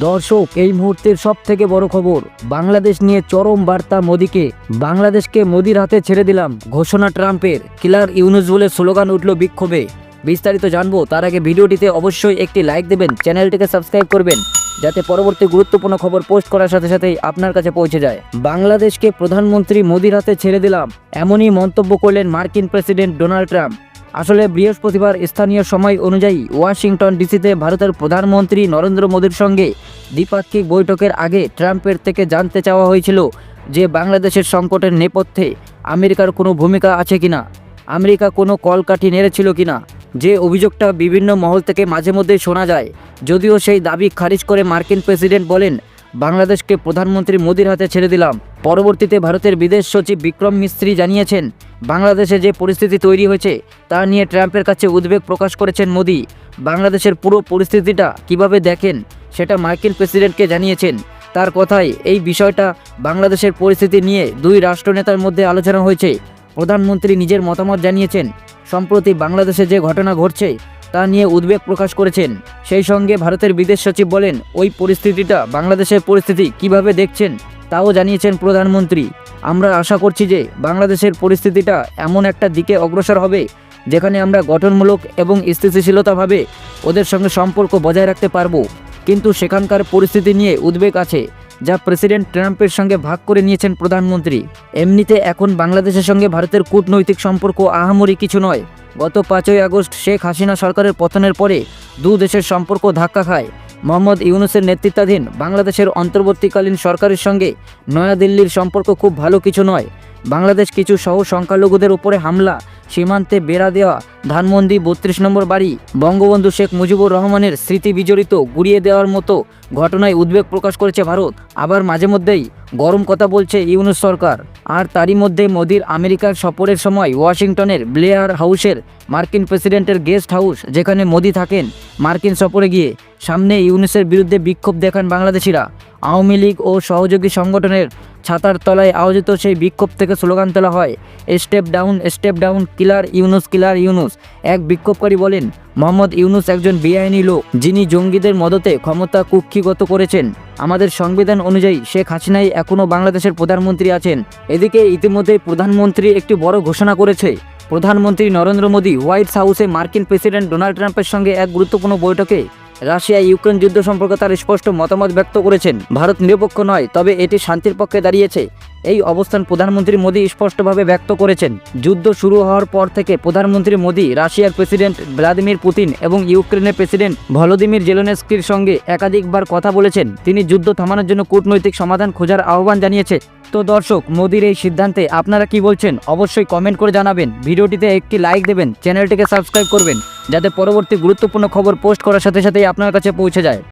দর্শক, এই মুহূর্তের সব থেকে বড় খবর, বাংলাদেশ নিয়ে চরম বার্তা মোদীকে। বাংলাদেশকে মোদির হাতে ছেড়ে দিলাম, ঘোষণা ট্রাম্পের। কিলার ইউনুস বলে স্লোগান উঠল বিক্ষোভে। বিস্তারিত জানব, তার আগে ভিডিওটিতে অবশ্যই একটি লাইক দেবেন, চ্যানেলটিকে সাবস্ক্রাইব করবেন, যাতে পরবর্তী গুরুত্বপূর্ণ খবর পোস্ট করার সাথে সাথেই আপনার কাছে পৌঁছে যায়। বাংলাদেশকে প্রধানমন্ত্রী মোদির হাতে ছেড়ে দিলাম, এমনই মন্তব্য করলেন মার্কিন প্রেসিডেন্ট ডোনাল্ড ট্রাম্প। আসলে বৃহস্পতিবার স্থানীয় সময় অনুযায়ী ওয়াশিংটন ডিসিতে ভারতের প্রধানমন্ত্রী নরেন্দ্র মোদীর সঙ্গে দ্বিপাক্ষিক বৈঠকের আগে ট্রাম্পের থেকে জানতে চাওয়া হয়েছিল যে বাংলাদেশের সংকটের নেপথ্যে আমেরিকার কোনো ভূমিকা আছে কিনা, আমেরিকা কোনো কলকাঠি নেড়েছিল কিনা, যে অভিযোগটা বিভিন্ন মহল থেকে মাঝে মধ্যে শোনা যায়, যদিও সেই দাবি খারিজ করে মার্কিন প্রেসিডেন্ট বলেন, বাংলাদেশকে প্রধানমন্ত্রী মোদির হাতে ছেড়ে দিলাম। পরবর্তীতে ভারতের বিদেশ সচিব বিক্রম মিস্ত্রি জানিয়েছেন, বাংলাদেশে যে পরিস্থিতি তৈরি হয়েছে তা নিয়ে ট্রাম্পের কাছে উদ্বেগ প্রকাশ করেছেন মোদি। বাংলাদেশের পুরো পরিস্থিতিটা কীভাবে দেখেন সেটা মার্কিন প্রেসিডেন্টকে জানিয়েছেন। তার কথায় এই বিষয়টা বাংলাদেশের পরিস্থিতি নিয়ে দুই রাষ্ট্রনেতার মধ্যে আলোচনা হয়েছে। প্রধানমন্ত্রী নিজের মতামত জানিয়েছেন, সম্প্রতি বাংলাদেশে যে ঘটনা ঘটছে তা নিয়ে উদ্বেগ প্রকাশ করেছেন। সেই সঙ্গে ভারতের বিদেশ সচিব বলেন, ওই পরিস্থিতিটা বাংলাদেশের পরিস্থিতি কীভাবে দেখছেন তাও জানিয়েছেন প্রধানমন্ত্রী। আমরা আশা করছি যে বাংলাদেশের পরিস্থিতিটা এমন একটা দিকে অগ্রসর হবে, যেখানে আমরা গঠনমূলক এবং স্থিতিশীলতাভাবে ওদের সঙ্গে সম্পর্ক বজায় রাখতে পারব। কিন্তু সেখানকার পরিস্থিতি নিয়ে উদ্বেগ আছে, যা প্রেসিডেন্ট ট্রাম্পের সঙ্গে ভাগ করে নিয়েছেন প্রধানমন্ত্রী। এমনিতে এখন বাংলাদেশের সঙ্গে ভারতের কূটনৈতিক সম্পর্ক আহামরি কিছু নয়। গত পাঁচই আগস্ট শেখ হাসিনা সরকারের পতনের পরে দু দেশের সম্পর্ক ধাক্কা খায়। মোহাম্মদ ইউনুসের নেতৃত্বাধীন বাংলাদেশের অন্তর্বর্তীকালীন সরকারের সঙ্গে নয়াদিল্লির সম্পর্ক খুব ভালো কিছু নয়। বাংলাদেশ কিছু সহ সংখ্যালঘুদের উপরে হামলা সীমান্তে বেড়া দেওয়া ধানমন্ডি বত্রিশ নম্বর বাড়ি বঙ্গবন্ধু শেখ মুজিবুর রহমানের স্মৃতি বিজড়িত গুড়িয়ে দেওয়ার মতো ঘটনায় উদ্বেগ প্রকাশ করেছে ভারত। আবার মাঝে মধ্যেই গরম কথা বলছে ইউনুস সরকার। আর তারই মধ্যে মোদির আমেরিকার সফরের সময় ওয়াশিংটনের ব্লেয়ার হাউসের মার্কিন প্রেসিডেন্টের গেস্ট হাউস যেখানে মোদি থাকেন, মার্কিন সফরে গিয়ে সামনে ইউনুসের বিরুদ্ধে বিক্ষোভ দেখান বাংলাদেশিরা। আওয়ামী লীগ ও সহযোগী সংগঠনের ছাতার তলায় আয়োজিত সেই বিক্ষোভ থেকে স্লোগান তোলা হয়, step down step down killer Yunus killer Yunus. এক বিক্ষোভকারী বলেন, মোহাম্মদ ইউনুস একজন বেআইনি লোক, যিনি জঙ্গিদের মদতে ক্ষমতা কুক্ষিগত করেছেন। আমাদের সংবিধান অনুযায়ী শেখ হাসিনাই এখনও বাংলাদেশের প্রধানমন্ত্রী আছেন। এদিকে ইতিমধ্যে প্রধানমন্ত্রী একটি বড় ঘোষণা করেছে। প্রধানমন্ত্রী নরেন্দ্র মোদী হোয়াইট হাউসে মার্কিন প্রেসিডেন্ট ডোনাল্ড ট্রাম্পের সঙ্গে এক গুরুত্বপূর্ণ বৈঠকে রাশিয়া ইউক্রেন যুদ্ধ সম্পর্কে তার স্পষ্ট মতামত ব্যক্ত করেছেন। ভারত নিরপেক্ষ নয়, তবে এটি শান্তির পক্ষে দাঁড়িয়েছে। এই অবস্থান প্রধানমন্ত্রী মোদী স্পষ্টভাবে ব্যক্ত করেছেন। যুদ্ধ শুরু হওয়ার পর থেকে প্রধানমন্ত্রী মোদী রাশিয়ার প্রেসিডেন্ট ভ্লাদিমির পুতিন এবং ইউক্রেনের প্রেসিডেন্ট ভলোদিমির জেলোনেস্কির সঙ্গে একাধিকবার কথা বলেছেন। তিনি যুদ্ধ থামানোর জন্য কূটনৈতিক সমাধান খোঁজার আহ্বান জানিয়েছে। তো দর্শক, মোদির এই সিদ্ধান্তে আপনারা কি বলছেন? অবশ্যই কমেন্ট করে জানাবেন। ভিডিওটিতে একটি লাইক দেবেন চ্যানেলটিকে সাবস্ক্রাইব করবেন, যাতে পরবর্তী গুরুত্বপূর্ণ খবর পোস্ট করার সাথে সাথেই আপনার কাছে পৌঁছে যায়।